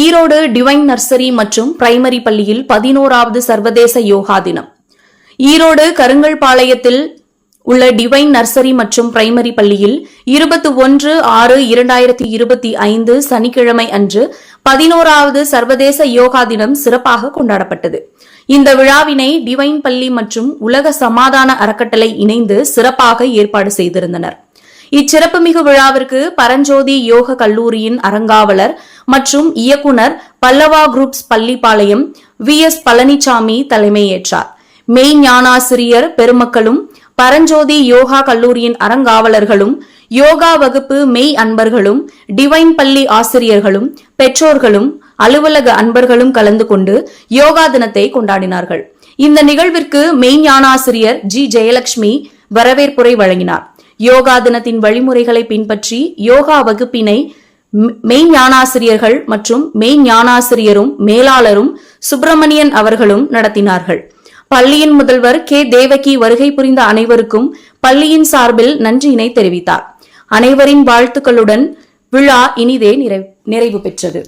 Erode divine nursery மற்றும் primary பள்ளியில் பதினோராவது சர்வதேச யோகா தினம். ஈரோடு கருங்கல்பாளையத்தில் உள்ள டிவைன் நர்சரி மற்றும் பிரைமரி பள்ளியில் இருபத்தி ஒன்று ஆறு இரண்டாயிரத்தி இருபத்தி ஐந்து சனிக்கிழமை அன்று பதினோராவது சர்வதேச யோகா தினம் சிறப்பாக கொண்டாடப்பட்டது. இந்த விழாவினை டிவைன் பள்ளி மற்றும் உலக சமாதான அறக்கட்டளை இணைந்து சிறப்பாக ஏற்பாடு செய்திருந்தனர். இச்சிறப்புமிகு விழாவிற்கு பரஞ்சோதி யோக கல்லூரியின் அறங்காவலர் மற்றும் இயக்குனர் Pallava groups Pallipalayam V. S. Palanisamy தலைமையேற்றார். மெய் ஞானாசிரியர் பெருமக்களும் பரஞ்சோதி யோகா கல்லூரியின் அறங்காவலர்களும் யோகா வகுப்பு மெய் அன்பர்களும் டிவைன் பள்ளி ஆசிரியர்களும் பெற்றோர்களும் அலுவலக அன்பர்களும் கலந்து கொண்டு யோகா தினத்தை கொண்டாடினார்கள். இந்த நிகழ்விற்கு மெய்ஞானாசிரியர் ஜி. ஜெயலட்சுமி வரவேற்புரை வழங்கினார். யோகா தினத்தின் வழிமுறைகளை பின்பற்றி யோகா வகுப்பினை மெய்ஞானாசிரியர்கள் மற்றும் மெய்ஞானாசிரியரும் மேலாளரும் சுப்பிரமணியன் அவர்களும் நடத்தினார்கள். பள்ளியின் முதல்வர் கே. தேவகி வருகை புரிந்த அனைவருக்கும் பள்ளியின் சார்பில் நன்றியினை தெரிவித்தார். அனைவரின் வாழ்த்துக்களுடன் விழா இனிதே நிறைவு பெற்றது.